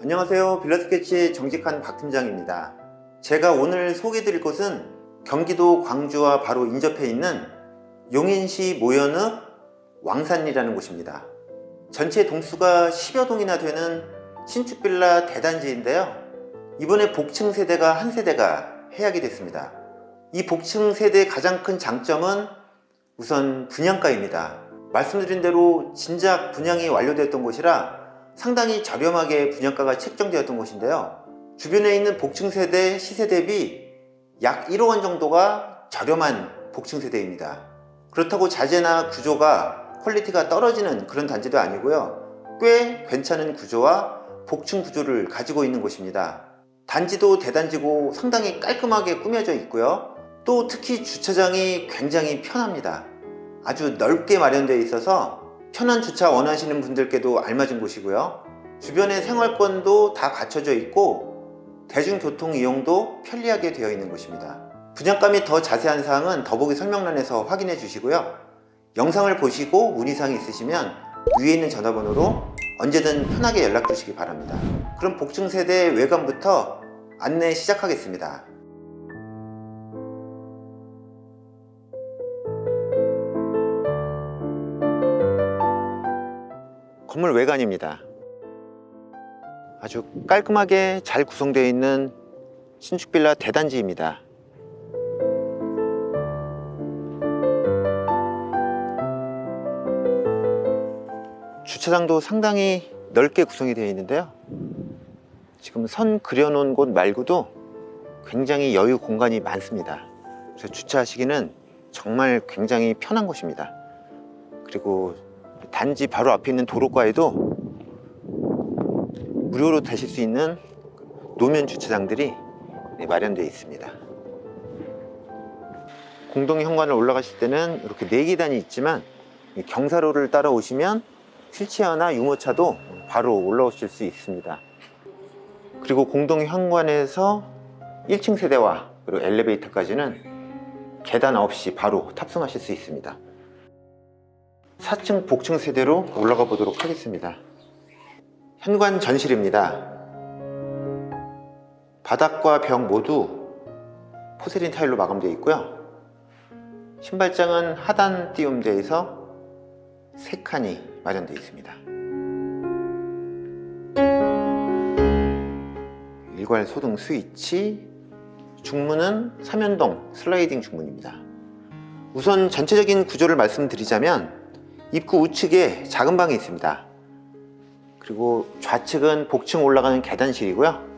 안녕하세요. 빌라스케치의 정직한 박 팀장입니다. 제가 오늘 소개드릴 곳은 경기도 광주와 바로 인접해 있는 용인시 모현읍 왕산리라는 곳입니다. 전체 동수가 10여 동이나 되는 신축 빌라 대단지인데요. 이번에 복층 세대가 한 세대가 해약이 됐습니다. 이 복층 세대의 가장 큰 장점은 우선 분양가입니다. 말씀드린 대로 진작 분양이 완료되었던 곳이라 상당히 저렴하게 분양가가 책정되었던 곳인데요. 주변에 있는 복층 세대 시세 대비 약 1억 원 정도가 저렴한 복층 세대입니다. 그렇다고 자재나 구조가 퀄리티가 떨어지는 그런 단지도 아니고요. 꽤 괜찮은 구조와 복층 구조를 가지고 있는 곳입니다. 단지도 대단지고 상당히 깔끔하게 꾸며져 있고요. 또 특히 주차장이 굉장히 편합니다. 아주 넓게 마련되어 있어서 편한 주차 원하시는 분들께도 알맞은 곳이고요. 주변에 생활권도 다 갖춰져 있고 대중교통 이용도 편리하게 되어 있는 곳입니다. 분양가 및더 자세한 사항은 더보기 설명란에서 확인해 주시고요. 영상을 보시고 문의사항이 있으시면 위에 있는 전화번호로 언제든 편하게 연락 주시기 바랍니다. 그럼 복층 세대 외관부터 안내 시작하겠습니다. 건물 외관입니다. 아주 깔끔하게 잘 구성되어 있는 신축 빌라 대단지입니다. 주차장도 상당히 넓게 구성이 되어 있는데요. 지금 선 그려놓은 곳 말고도 굉장히 여유 공간이 많습니다. 그래서 주차하시기는 정말 굉장히 편한 곳입니다. 그리고 단지 바로 앞에 있는 도로가에도 무료로 타실 수 있는 노면 주차장들이 네, 마련되어 있습니다. 공동 현관을 올라가실 때는 이렇게 네 계단이 있지만 이 경사로를 따라오시면 휠체어나 유모차도 바로 올라오실 수 있습니다. 그리고 공동 현관에서 1층 세대와 그리고 엘리베이터까지는 계단 없이 바로 탑승하실 수 있습니다. 4층 복층 세대로 올라가 보도록 하겠습니다. 현관 전실입니다. 바닥과 벽 모두 포세린 타일로 마감되어 있고요. 신발장은 하단 띄움되어 있어 세 칸이 마련되어 있습니다. 일괄 소등 스위치, 중문은 삼연동 슬라이딩 중문입니다. 우선 전체적인 구조를 말씀드리자면 입구 우측에 작은 방이 있습니다. 그리고 좌측은 복층 올라가는 계단실이고요.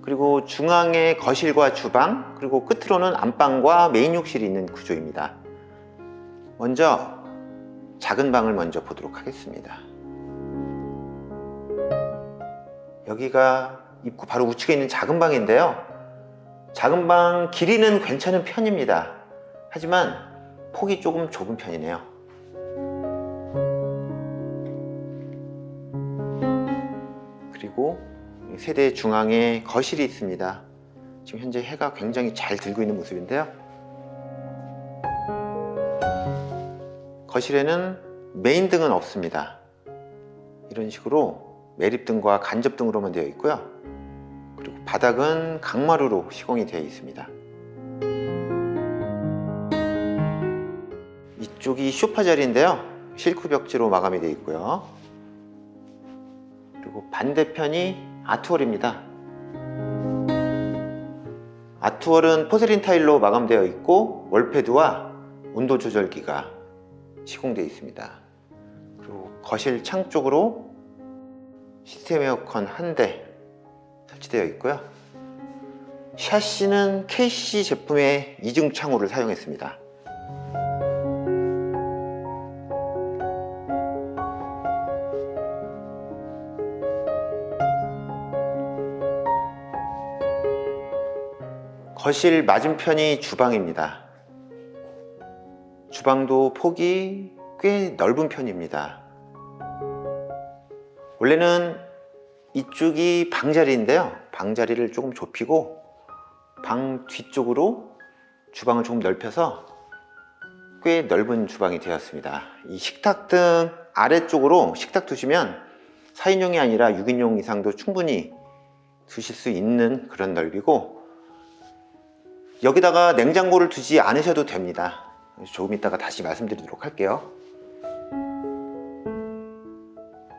그리고 중앙에 거실과 주방, 그리고 끝으로는 안방과 메인 욕실이 있는 구조입니다. 먼저 작은 방을 먼저 보도록 하겠습니다. 여기가 입구 바로 우측에 있는 작은 방인데요. 작은 방 길이는 괜찮은 편입니다. 하지만 폭이 조금 좁은 편이네요. 그리고 세대 중앙에 거실이 있습니다. 지금 현재 해가 굉장히 잘 들고 있는 모습인데요. 거실에는 메인 등은 없습니다. 이런 식으로 매립등과 간접등으로만 되어 있고요. 그리고 바닥은 강마루로 시공이 되어 있습니다. 이쪽이 쇼파 자리인데요. 실크 벽지로 마감이 되어 있고요. 그리고 반대편이 아트월입니다. 아트월은 포세린 타일로 마감되어 있고 월패드와 온도 조절기가 시공되어 있습니다. 그리고 거실 창 쪽으로 시스템 에어컨 한 대 설치되어 있고요. 샤시는 KC 제품의 이중 창호를 사용했습니다. 거실 맞은편이 주방입니다. 주방도 폭이 꽤 넓은 편입니다. 원래는 이쪽이 방자리인데요. 방자리를 조금 좁히고 방 뒤쪽으로 주방을 조금 넓혀서 꽤 넓은 주방이 되었습니다. 이 식탁 등 아래쪽으로 식탁 두시면 4인용이 아니라 6인용 이상도 충분히 두실 수 있는 그런 넓이고 여기다가 냉장고를 두지 않으셔도 됩니다. 조금 이따가 다시 말씀드리도록 할게요.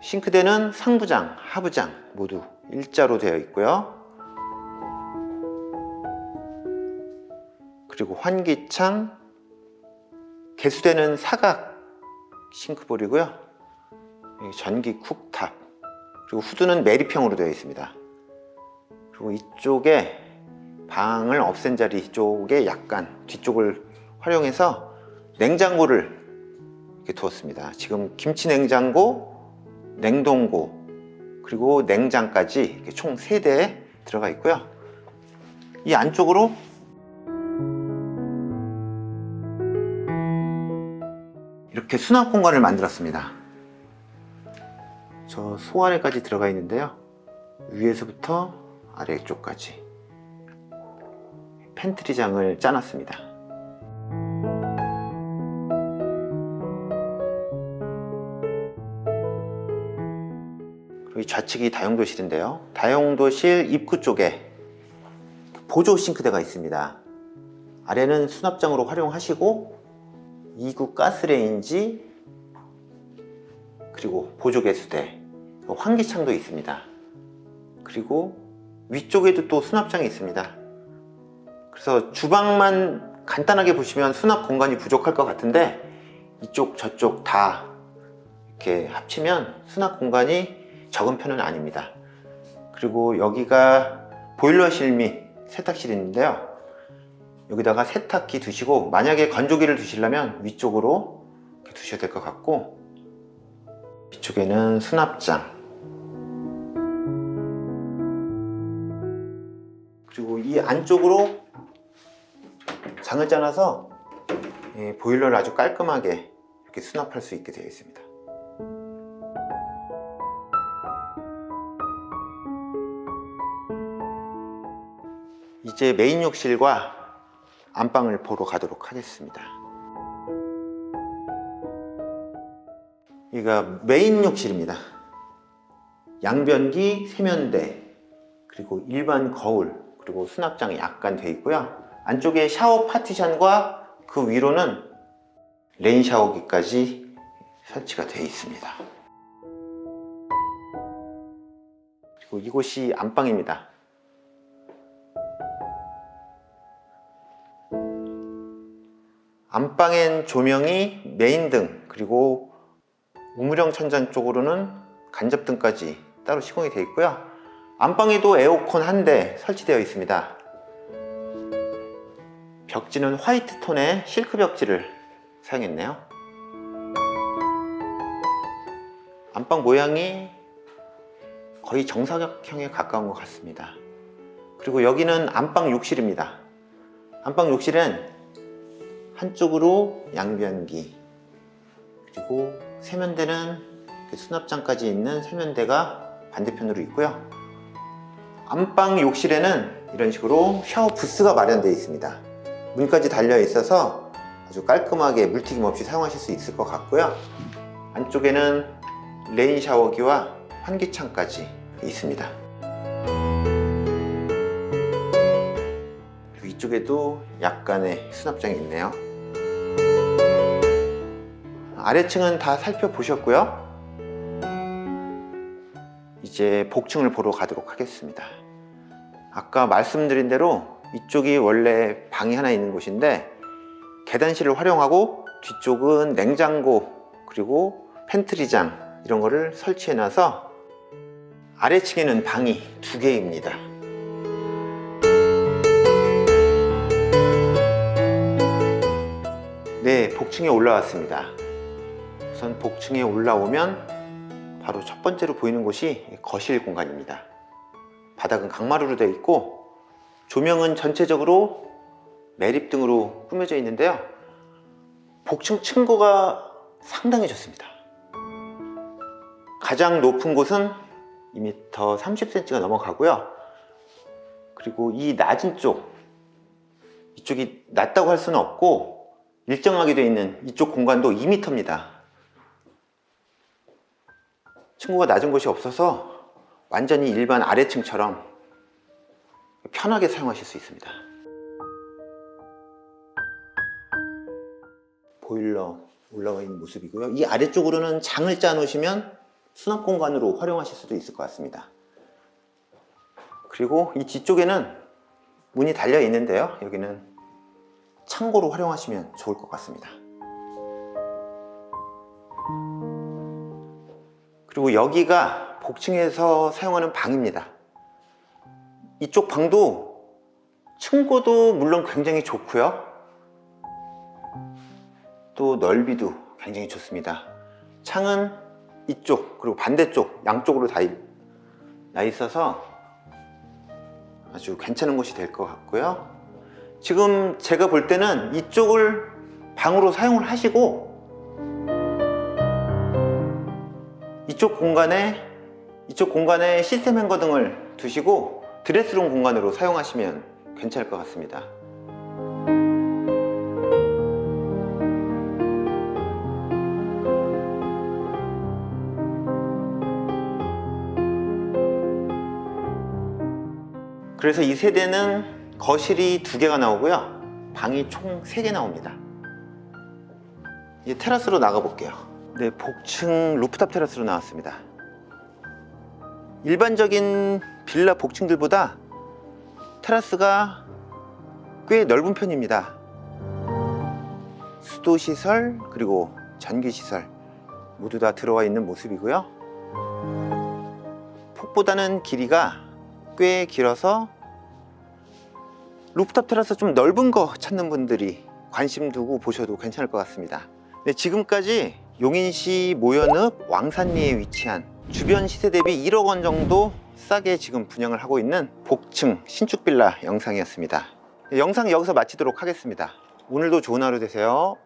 싱크대는 상부장, 하부장 모두 일자로 되어 있고요. 그리고 환기창, 개수대는 사각 싱크볼이고요. 전기 쿡탑, 그리고 후드는 매립형으로 되어 있습니다. 그리고 이쪽에 방을 없앤 자리 쪽에 약간 뒤쪽을 활용해서 냉장고를 이렇게 두었습니다. 지금 김치 냉장고, 냉동고, 그리고 냉장까지 총 3대 들어가 있고요. 이 안쪽으로 이렇게 수납 공간을 만들었습니다. 저 소안에까지 들어가 있는데요. 위에서부터 아래쪽까지 팬트리장을 짜놨습니다. 그리고 이 좌측이 다용도실인데요. 다용도실 입구 쪽에 보조 싱크대가 있습니다. 아래는 수납장으로 활용하시고 2구 가스레인지 그리고 보조 개수대 환기창도 있습니다. 그리고 위쪽에도 또 수납장이 있습니다. 그래서 주방만 간단하게 보시면 수납 공간이 부족할 것 같은데 이쪽 저쪽 다 이렇게 합치면 수납 공간이 적은 편은 아닙니다. 그리고 여기가 보일러실 및 세탁실인데요. 여기다가 세탁기 두시고 만약에 건조기를 두시려면 위쪽으로 두셔야 될 것 같고 이쪽에는 수납장 그리고 이 안쪽으로 장을 짜놔서 예, 보일러를 아주 깔끔하게 이렇게 수납할 수 있게 되어 있습니다. 이제 메인 욕실과 안방을 보러 가도록 하겠습니다. 여기가 메인 욕실입니다. 양변기, 세면대, 그리고 일반 거울, 그리고 수납장이 약간 되어 있고요. 안쪽에 샤워 파티션과 그 위로는 레인 샤워기까지 설치가 되어 있습니다. 그리고 이곳이 안방입니다. 안방엔 조명이 메인 등 그리고 우물형 천장 쪽으로는 간접등까지 따로 시공이 되어 있고요. 안방에도 에어컨 한 대 설치되어 있습니다. 벽지는 화이트 톤의 실크 벽지를 사용했네요. 안방 모양이 거의 정사각형에 가까운 것 같습니다. 그리고 여기는 안방 욕실입니다. 안방 욕실은 한쪽으로 양변기 그리고 세면대는 수납장까지 있는 세면대가 반대편으로 있고요. 안방 욕실에는 이런 식으로 샤워 부스가 마련되어 있습니다. 문까지 달려 있어서 아주 깔끔하게 물튀김 없이 사용하실 수 있을 것 같고요. 안쪽에는 레인 샤워기와 환기창까지 있습니다. 이쪽에도 약간의 수납장이 있네요. 아래층은 다 살펴보셨고요. 이제 복층을 보러 가도록 하겠습니다. 아까 말씀드린 대로 이쪽이 원래 방이 하나 있는 곳인데 계단실을 활용하고 뒤쪽은 냉장고 그리고 팬트리장 이런 거를 설치해 놔서 아래층에는 방이 두 개입니다. 네, 복층에 올라왔습니다. 우선 복층에 올라오면 바로 첫 번째로 보이는 곳이 거실 공간입니다. 바닥은 강마루로 되어 있고 조명은 전체적으로 매립등으로 꾸며져 있는데요. 복층 층고가 상당히 좋습니다. 가장 높은 곳은 2m 30cm가 넘어가고요. 그리고 이 낮은 쪽, 이쪽이 낮다고 할 수는 없고 일정하게 되어 있는 이쪽 공간도 2m입니다. 층고가 낮은 곳이 없어서 완전히 일반 아래층처럼 편하게 사용하실 수 있습니다. 보일러 올라와 있는 모습이고요. 이 아래쪽으로는 장을 짜 놓으시면 수납 공간으로 활용하실 수도 있을 것 같습니다. 그리고 이 뒤쪽에는 문이 달려 있는데요. 여기는 창고로 활용하시면 좋을 것 같습니다. 그리고 여기가 복층에서 사용하는 방입니다. 이쪽 방도 층고도 물론 굉장히 좋고요. 또 넓이도 굉장히 좋습니다. 창은 이쪽 그리고 반대쪽 양쪽으로 다 이- 나 있어서 아주 괜찮은 곳이 될 것 같고요. 지금 제가 볼 때는 이쪽을 방으로 사용을 하시고 이쪽 공간에 이쪽 공간에 시스템 행거 등을 두시고 드레스룸 공간으로 사용하시면 괜찮을 것 같습니다. 그래서 이 세대는 거실이 두 개가 나오고요. 방이 총 세 개 나옵니다. 이제 테라스로 나가 볼게요. 네, 복층 루프탑 테라스로 나왔습니다. 일반적인 빌라 복층들보다 테라스가 꽤 넓은 편입니다. 수도 시설 그리고 전기 시설 모두 다 들어와 있는 모습이고요. 폭보다는 길이가 꽤 길어서 루프탑 테라스 좀 넓은 거 찾는 분들이 관심 두고 보셔도 괜찮을 것 같습니다. 네, 지금까지 용인시 모연읍 왕산리에 위치한 주변 시세 대비 1억 원 정도 싸게 지금 분양을 하고 있는 복층 신축 빌라 영상이었습니다. 네, 영상 여기서 마치도록 하겠습니다. 오늘도 좋은 하루 되세요.